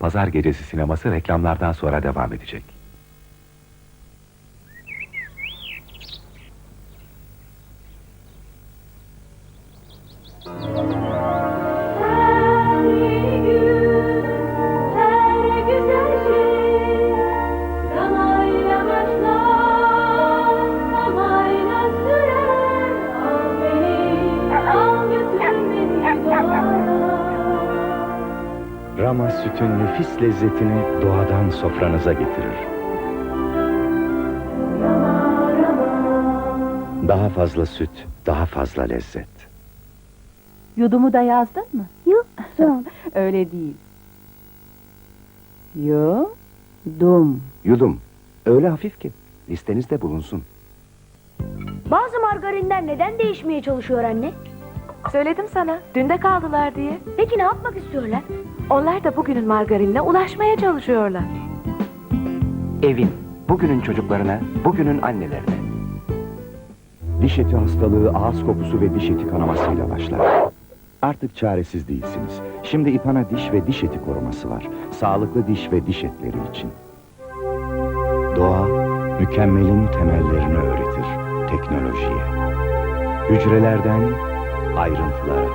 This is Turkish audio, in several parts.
Pazar gecesi sineması reklamlardan sonra devam edecek. Rama sütün nefis lezzetini doğadan sofranıza getirir. Daha fazla süt, daha fazla lezzet. Yudumu da yazdın mı? Yok. Öyle değil. Yudum. Yudum. Öyle hafif ki listenizde bulunsun. Bazı margarinler neden değişmeye çalışıyor anne? Söyledim sana. Dünde kaldılar diye. Peki ne yapmak istiyorlar? Onlar da bugünün margarinine ulaşmaya çalışıyorlar. Evin, bugünün çocuklarına, bugünün annelerine. Diş eti hastalığı ağız kokusu ve diş eti kanamasıyla başlar. Artık çaresiz değilsiniz. Şimdi İpana diş ve diş eti koruması var. Sağlıklı diş ve diş etleri için. Doğa, mükemmelin temellerini öğretir teknolojiye. Hücrelerden ayrıntılara.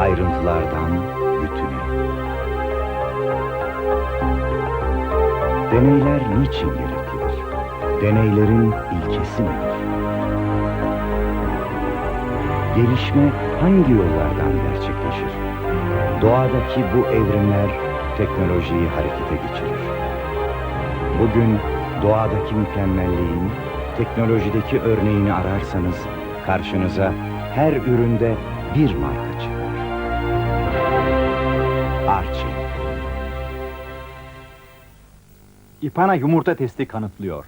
Ayrıntılardan bütüne. Deneyler niçin gereklidir? Deneylerin ilkesi nedir? Gelişme hangi yollardan gerçekleşir? Doğadaki bu evrimler teknolojiyi harekete geçirir. Bugün doğadaki mükemmelliğin, teknolojideki örneğini ararsanız karşınıza her üründe bir marka çıkar. Arçelik. İpana yumurta testi kanıtlıyor.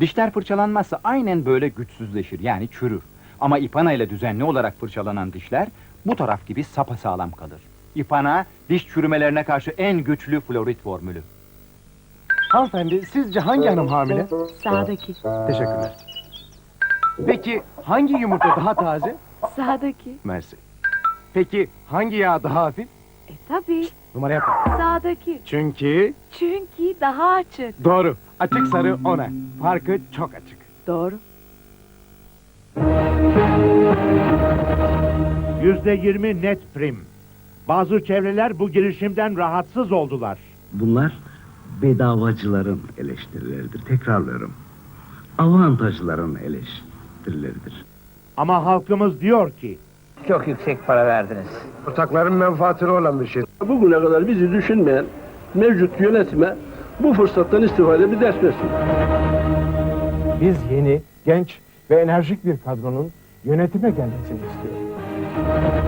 Dişler fırçalanmazsa aynen böyle güçsüzleşir yani çürür. Ama ipana ile düzenli olarak fırçalanan dişler bu taraf gibi sapasağlam kalır. İpana diş çürümelerine karşı en güçlü florit formülü. Hanımefendi sizce hangi hanım hamile? Sağdaki. Teşekkürler. Peki hangi yumurta daha taze? Sağdaki. Mersi. Peki hangi yağ daha hafif? E tabii. Numara yapma. Sağdaki. Çünkü Çünkü daha açık. doğru. Açık sarı ona. Farkı çok açık. Doğru. Yüzde yirmi net prim. Bazı çevreler bu girişimden rahatsız oldular. Bunlar bedavacıların eleştirileridir. Tekrarlıyorum. Avantajların eleştirileridir. Ama halkımız diyor ki Çok yüksek para verdiniz. Ortakların menfaatine olan bir şey. Bugüne kadar bizi düşünmeyen mevcut yönetime bu fırsattan istifade bir ders versin. Biz yeni, genç ve enerjik bir kadronun yönetime gelmesini istiyoruz.